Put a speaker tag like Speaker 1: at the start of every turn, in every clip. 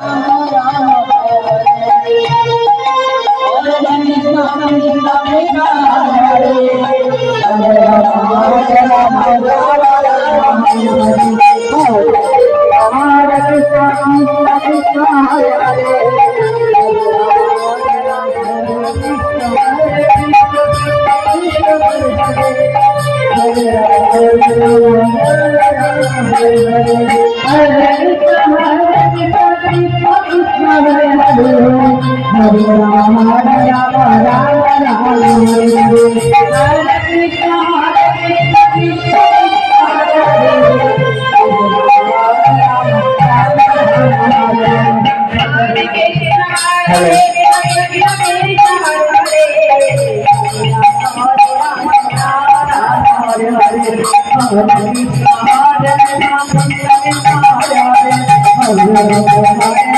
Speaker 1: Oh, Krishna Krishna Hare Hare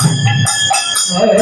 Speaker 2: Oh,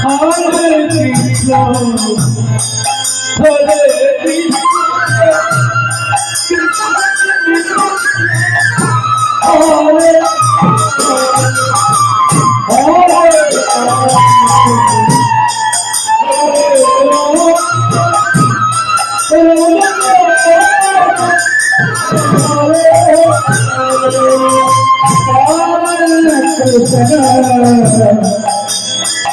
Speaker 2: Hare Krishna Hare Krishna Hare Thank you.